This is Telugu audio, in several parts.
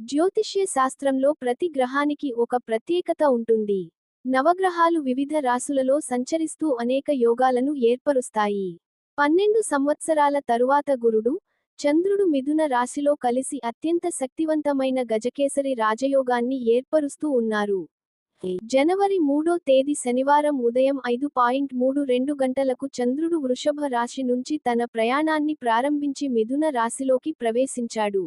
జ్యోతిష్య శాస్త్రంలో ప్రతి గ్రహానికి ఒక ప్రత్యేకత ఉంటుంది. నవగ్రహాలు వివిధ రాసులలో సంచరిస్తూ అనేక యోగాలను ఏర్పరుస్తాయి. పన్నెండు సంవత్సరాల తరువాత గురుడు చంద్రుడు మిథున రాశిలో కలిసి అత్యంత శక్తివంతమైన గజకేసరి రాజయోగాన్ని ఏర్పరుస్తూ ఉన్నారు. జనవరి మూడో తేదీ శనివారం ఉదయం ఐదు పాయింట్ మూడు రెండు గంటలకు చంద్రుడు వృషభ రాశి నుంచి తన ప్రయాణాన్ని ప్రారంభించి మిథున రాశిలోకి ప్రవేశించాడు.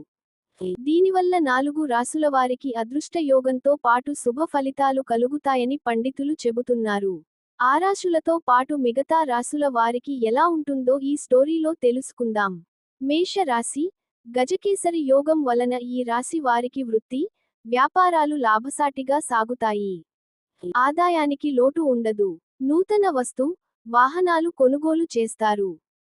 దీనివల్ల నాలుగు రాసుల వారికి అదృష్ట యోగంతో పాటు శుభ ఫలితాలు కలుగుతాయని పండితులు చెబుతున్నారు. ఆరాశులతో పాటు మిగతా రాసుల వారికి ఎలా ఉంటుందో ఈ స్టోరీలో తెలుసుకుందాం. మేష రాశి గజకేసరి యోగం వలన ఈ రాశి వారికి వృత్తి వ్యాపారాలు లాభసాటిగా సాగుతాయి. ఆదాయానికి లోటు ఉండదు. నూతన వస్తు వాహనాలు కొనుగోలు చేస్తారు.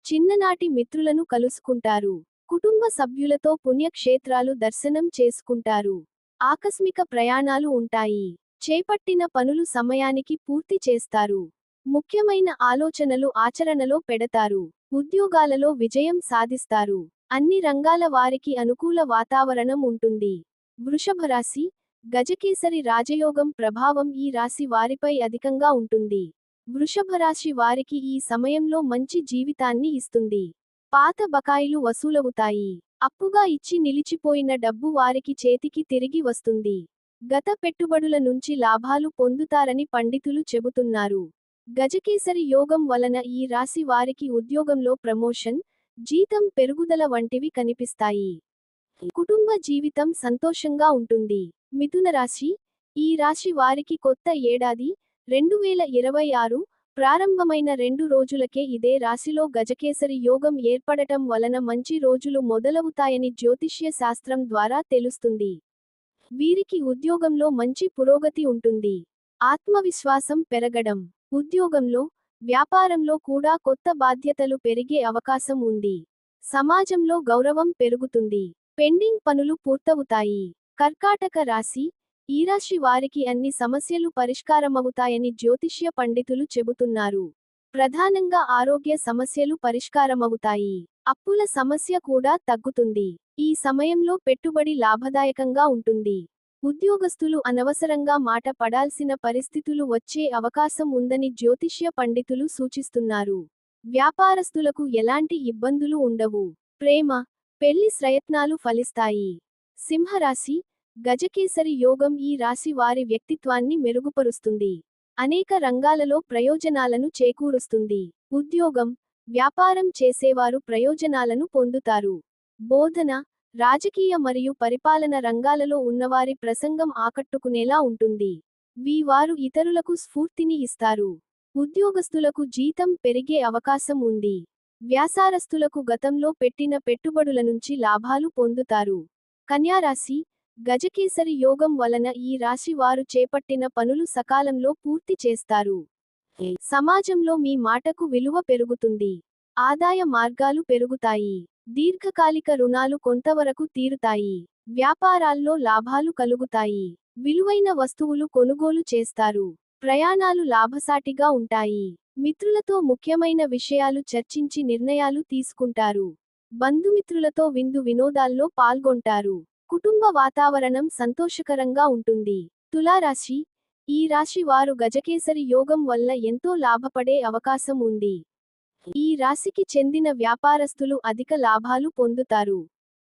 చిన్ననాటి మిత్రులను కలుసుకుంటారు. కుటుంబ సభ్యులతో పుణ్యక్షేత్రాలు దర్శనం చేసుకుంటారు. ఆకస్మిక ప్రయాణాలు ఉంటాయి. చేపట్టిన పనులు సమయానికి పూర్తి చేస్తారు. ముఖ్యమైన ఆలోచనలు ఆచరణలో పెడతారు. ఉద్యోగాలలో విజయం సాధిస్తారు. అన్ని రంగాల వారికి అనుకూల వాతావరణం ఉంటుంది. వృషభ రాశి గజకేసరి రాజయోగం ప్రభావం ఈ రాశి వారిపై అధికంగా ఉంటుంది. వృషభ రాశి వారికి ఈ సమయంలో మంచి జీవితాన్ని ఇస్తుంది. పాత బకాయిలు వసూలవుతాయి. అప్పుగా ఇచ్చి నిలిచిపోయిన డబ్బు వారికి చేతికి తిరిగి వస్తుంది. గత పెట్టుబడుల నుంచి లాభాలు పొందుతారని పండితులు చెబుతున్నారు. గజకేసరి యోగం వలన ఈ రాశి వారికి ఉద్యోగంలో ప్రమోషన్ జీతం పెరుగుదల వంటివి కనిపిస్తాయి. కుటుంబ జీవితం సంతోషంగా ఉంటుంది. మిథున రాశి ఈ రాశి వారికి కొత్త ఏడాది రెండు వేల ఇరవై ఆరు ప్రారంభమైన రెండు రోజులకే ఇదే రాశిలో గజకేసరి యోగం ఏర్పడటం వలన మంచి రోజులు మొదలవుతాయని జ్యోతిష్య శాస్త్రం ద్వారా తెలుస్తుంది. వీరికి ఉద్యోగంలో మంచి పురోగతి ఉంటుంది. ఆత్మవిశ్వాసం పెరగడం. ఉద్యోగంలో వ్యాపారంలో కూడా కొత్త బాధ్యతలు పెరిగే అవకాశం ఉంది. సమాజంలో గౌరవం పెరుగుతుంది. పెండింగ్ పనులు పూర్తవుతాయి. కర్కాటక రాశి ఈ రాశి వారికి అన్ని సమస్యలు పరిష్కారమవుతాయని జ్యోతిష్య పండితులు చెబుతున్నారు. ప్రధానంగా ఆరోగ్య సమస్యలు పరిష్కారమవుతాయి. అప్పుల సమస్య కూడా తగ్గుతుంది. ఈ సమయంలో పెట్టుబడి లాభదాయకంగా ఉంటుంది. ఉద్యోగస్తులు అనవసరంగా మాట పడాల్సిన పరిస్థితులు వచ్చే అవకాశం ఉందని జ్యోతిష్య పండితులు సూచిస్తున్నారు. వ్యాపారస్తులకు ఎలాంటి ఇబ్బందులు ఉండవు. ప్రేమ పెళ్ళి ప్రయత్నాలు ఫలిస్తాయి. సింహరాశి గజకేసరి యోగం ఈ రాశి వారి వ్యక్తిత్వాన్ని మెరుగుపరుస్తుంది. అనేక రంగాలలో ప్రయోజనాలను చేకూరుస్తుంది. ఉద్యోగం వ్యాపారం చేసేవారు ప్రయోజనాలను పొందుతారు. బోధన రాజకీయ మరియు పరిపాలన రంగాలలో ఉన్నవారి ప్రసంగం ఆకట్టుకునేలా ఉంటుంది. వీవారు ఇతరులకు స్ఫూర్తిని ఇస్తారు. ఉద్యోగస్తులకు జీతం పెరిగే అవకాశం ఉంది. వ్యాసారస్తులకు గతంలో పెట్టిన పెట్టుబడుల నుంచి లాభాలు పొందుతారు. కన్యారాశి గజకేసరి యోగం వలన ఈ రాశి వారు చేపట్టిన పనులు సకాలంలో పూర్తి చేస్తారు. సమాజంలో మీ మాటకు విలువ పెరుగుతుంది. ఆదాయ మార్గాలు పెరుగుతాయి. దీర్ఘకాలిక రుణాలు కొంతవరకు తీరుతాయి. వ్యాపారాల్లో లాభాలు కలుగుతాయి. విలువైన వస్తువులు కొనుగోలు చేస్తారు. ప్రయాణాలు లాభసాటిగా ఉంటాయి. మిత్రులతో ముఖ్యమైన విషయాలు చర్చించి నిర్ణయాలు తీసుకుంటారు. బంధుమిత్రులతో విందు వినోదాల్లో పాల్గొంటారు. కుటుంబ వాతావరణం సంతోషకరంగా ఉంటుంది. తులారాశి ఈ రాశి వారు గజకేసరి యోగం వల్ల ఎంతో లాభపడే అవకాశం ఉంది. ఈ రాశికి చెందిన వ్యాపారస్తులు అధిక లాభాలు పొందుతారు.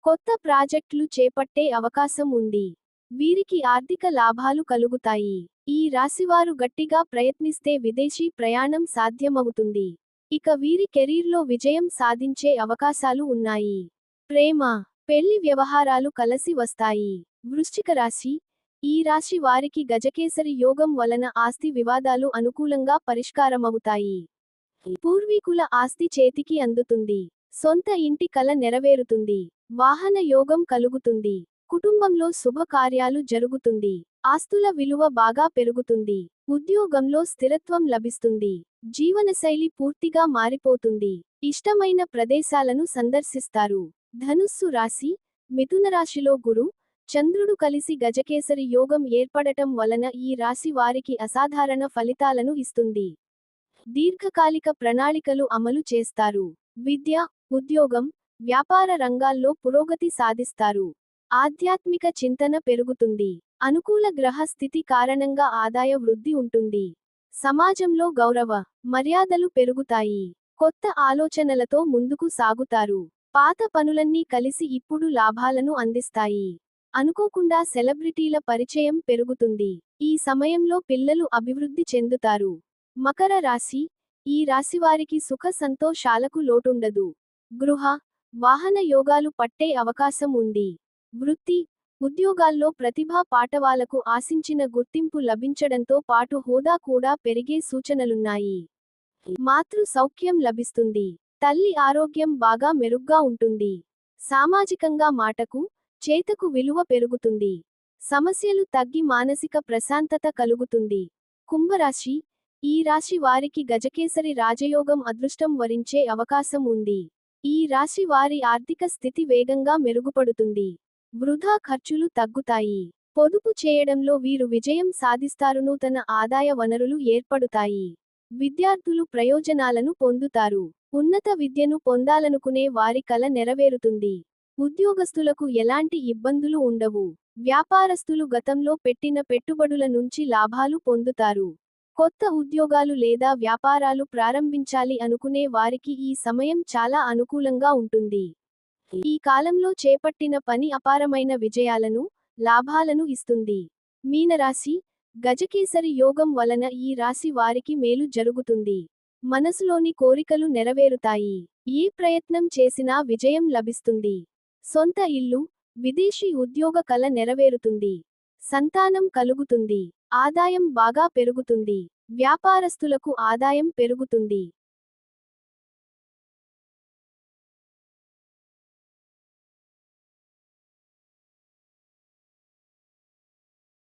కొత్త ప్రాజెక్టులు చేపట్టే అవకాశం ఉంది. వీరికి ఆర్థిక లాభాలు కలుగుతాయి. ఈ రాశివారు గట్టిగా ప్రయత్నిస్తే విదేశీ ప్రయాణం సాధ్యమవుతుంది. ఇక వీరి కెరీర్లో విజయం సాధించే అవకాశాలు ఉన్నాయి. ప్రేమ పెళ్ళి వ్యవహారాలు కలసి వస్తాయి. వృశ్చిక రాశి. ఈ రాశి వారికి గజకేసరి యోగం వలన ఆస్తి వివాదాలు అనుకూలంగా పరిష్కారమవుతాయి. పూర్వీకుల ఆస్తి చేతికి అందుతుంది. సొంత ఇంటి కల నెరవేరుతుంది. వాహన యోగం కలుగుతుంది. కుటుంబంలో శుభకార్యాలు జరుగుతుంది. ఆస్తుల విలువ బాగా పెరుగుతుంది. ఉద్యోగంలో స్థిరత్వం లభిస్తుంది. జీవనశైలి పూర్తిగా మారిపోతుంది. ఇష్టమైన ప్రదేశాలను సందర్శిస్తారు. ధనుస్సు రాశి మిథున రాశిలో గురు చంద్రుడు కలిసి గజకేసరి యోగం ఏర్పడటం వలన ఈ రాశి వారికి అసాధారణ ఫలితాలను ఇస్తుంది. దీర్ఘకాలిక ప్రణాళికలు అమలు చేస్తారు. విద్య ఉద్యోగం వ్యాపార రంగాల్లో పురోగతి సాధిస్తారు. ఆధ్యాత్మిక చింతన పెరుగుతుంది. అనుకూల గ్రహ స్థితి కారణంగా ఆదాయ వృద్ధి ఉంటుంది. సమాజంలో గౌరవ మర్యాదలు పెరుగుతాయి. కొత్త ఆలోచనలతో ముందుకు సాగుతారు. పాత పనులన్నీ కలిసి ఇప్పుడు లాభాలను అందిస్తాయి. అనుకోకుండా సెలబ్రిటీల పరిచయం పెరుగుతుంది. ఈ సమయంలో పిల్లలు అభివృద్ధి చెందుతారు. మకర రాశి ఈ రాశివారికి సుఖ సంతోషాలకు లోటుండదు. గృహ వాహన యోగాలు పట్టే అవకాశం ఉంది. వృత్తి ఉద్యోగాల్లో ప్రతిభా పాటవాలకు ఆశించిన గుర్తింపు లభించడంతో పాటు హోదా కూడా పెరిగే సూచనలున్నాయి. మాతృ సౌఖ్యం లభిస్తుంది. తల్లి ఆరోగ్యం బాగా మెరుగ్గా ఉంటుంది. సామాజికంగా మాటకు చేతకు విలువ పెరుగుతుంది. సమస్యలు తగ్గి మానసిక ప్రశాంతత కలుగుతుంది. కుంభరాశి ఈ రాశి వారికి గజకేసరి రాజయోగం అదృష్టం వరించే అవకాశం ఉంది. ఈ రాశి వారి ఆర్థిక స్థితి వేగంగా మెరుగుపడుతుంది. వృధా ఖర్చులు తగ్గుతాయి. పొదుపు చేయడంలో వీరు విజయం సాధిస్తారు. నూతన ఆదాయ వనరులు ఏర్పడుతాయి. విద్యార్థులు ప్రయోజనాలను పొందుతారు. ఉన్నత విద్యను పొందాలనుకునే వారి కల నెరవేరుతుంది. ఉద్యోగస్తులకు ఎలాంటి ఇబ్బందులు ఉండవు. వ్యాపారస్తులు గతంలో పెట్టిన పెట్టుబడుల నుంచి లాభాలు పొందుతారు. కొత్త ఉద్యోగాలు లేదా వ్యాపారాలు ప్రారంభించాలి అనుకునే వారికి ఈ సమయం చాలా అనుకూలంగా ఉంటుంది. ఈ కాలంలో చేపట్టిన పని అపారమైన విజయాలను లాభాలను ఇస్తుంది. మీనరాశి గజకేసరి యోగం వలన ఈ రాశి వారికి మేలు జరుగుతుంది. మనసులోని కోరికలు నెరవేరుతాయి. ఏ ప్రయత్నం చేసినా విజయం లభిస్తుంది. సొంత ఇల్లు విదేశీ ఉద్యోగ కల నెరవేరుతుంది. సంతానం కలుగుతుంది. ఆదాయం బాగా పెరుగుతుంది. వ్యాపారస్తులకు ఆదాయం పెరుగుతుంది.